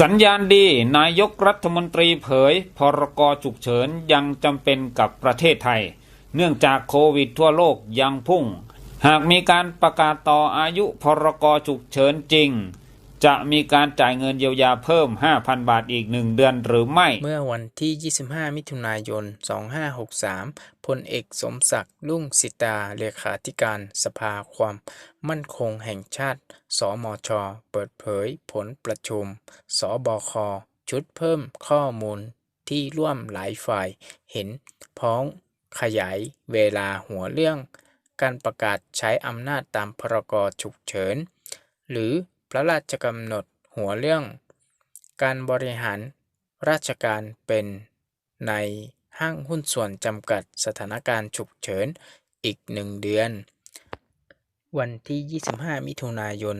สัญญาณดี นายกรัฐมนตรีเผย พรกฉุกเฉินยังจำเป็นกับประเทศไทย เนื่องจากโควิดทั่วโลกยังพุ่ง หากมีการประกาศต่ออายุพรกฉุกเฉินจริง จะมีการจ่ายเงินเยียวยาเพิ่ม 5,000 บาทอีกหนึ่งเดือนหรือไม่ เมื่อวันที่ 25 มิถุนายน 2563 พลเอกสมศักดิ์ลุ่งสิตา เลขาธิการสภาความมั่นคงแห่งชาติ สมช เปิดเผยผลประชุม สบค ชุดเพิ่มข้อมูลที่ร่วมหลายฝ่ายเห็นพ้องขยายเวลาหัวเรื่อง การประกาศใช้อำนาจตามพรกฉุกเฉิน หรือ ระราชกำหนดหัวเรื่อง การบริหารราชการเป็นในห้างหุ้นส่วนจำกัดสถานการณ์ฉุกเฉินอีกหนึ่งเดือน วันที่ 25 มิถุนายน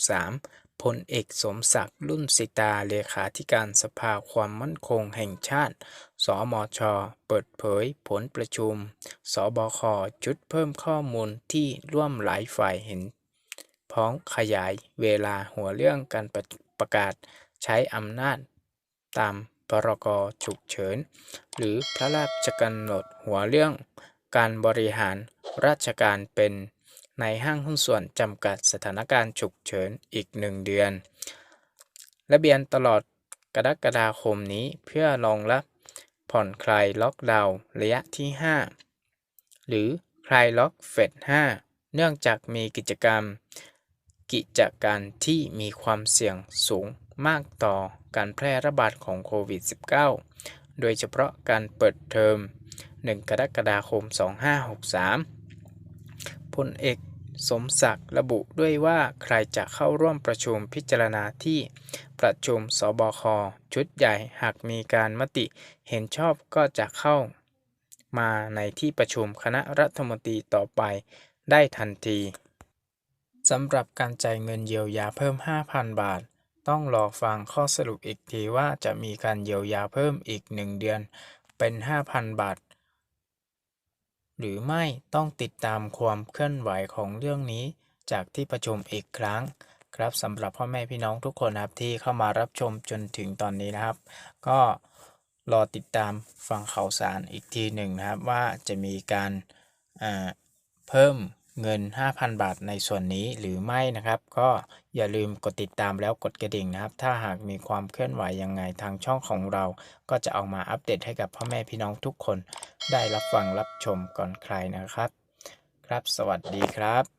2563พลเอกสมศักดิ์รุ่นสิตาเลขาธิการสภาความมั่นคงแห่งชาติ สมช เปิดเผยผลประชุม สบค ชุดเพิ่มข้อมูลที่ร่วมหลายฝ่ายเห็น พ้องขยายเวลาหัวเรื่องการประประกาศใช้อำนาจ ตามพรกฉุกเฉิน หรือพระราชกำหนดหัวเรื่องการบริหารราชการเป็นในห้างหุ้นส่วนจำกัดสถานการณ์ฉุกเฉินอีกหนึ่งเดือนและเบียนตลอดกรกฎาคมนี้เพื่อรองรับผ่อนคลายล็อกดาวน์ระยะที่ 5 หรือคลายล็อกเฟส5เนื่องจากมีกิจกรรม กิจการที่มีความเสี่ยงสูงมากต่อการแพร่ระบาดของโควิด -19 โดยเฉพาะการเปิดเทอม 1 กรกฎาคม 2563 พลเอกสมศักดิ์ระบุด้วยว่าใครจะเข้าร่วมประชุมพิจารณาที่ประชุมสบค ชุดใหญ่หากมีการมติเห็นชอบก็จะเข้า มาในที่ประชุมคณะรัฐมนตรีต่อไปได้ทันที สำหรับการจ่ายเงินเยียวยาเพิ่ม 5,000 บาท ต้องรอฟังข้อสรุปอีกทีว่าจะมีการเยียวยาเพิ่มอีก 1 เดือนเป็น 5,000 บาท หรือไม่ต้องติดตามความเคลื่อนไหวของเรื่องนี้ จากที่ประชุมอีกครั้งครับสำหรับพ่อแม่พี่น้องทุกคนครับที่เข้ามารับชมจนถึงตอนนี้นะครับ ก็รอติดตามฟังข่าวสารอีกทีหนึ่งนะครับว่าจะมีการอ่าเพิ่ม เงิน 5,000 บาทในส่วนนี้หรือไม่นะครับ ก็อย่าลืมกดติดตามแล้วกดกระดิ่งนะครับ ถ้าหากมีความเคลื่อนไหวยังไงทางช่องของเรา ก็จะเอามาอัปเดตให้กับพ่อแม่พี่น้องทุกคน ได้รับฟังรับชมก่อนใครนะครับ ครับสวัสดีครับ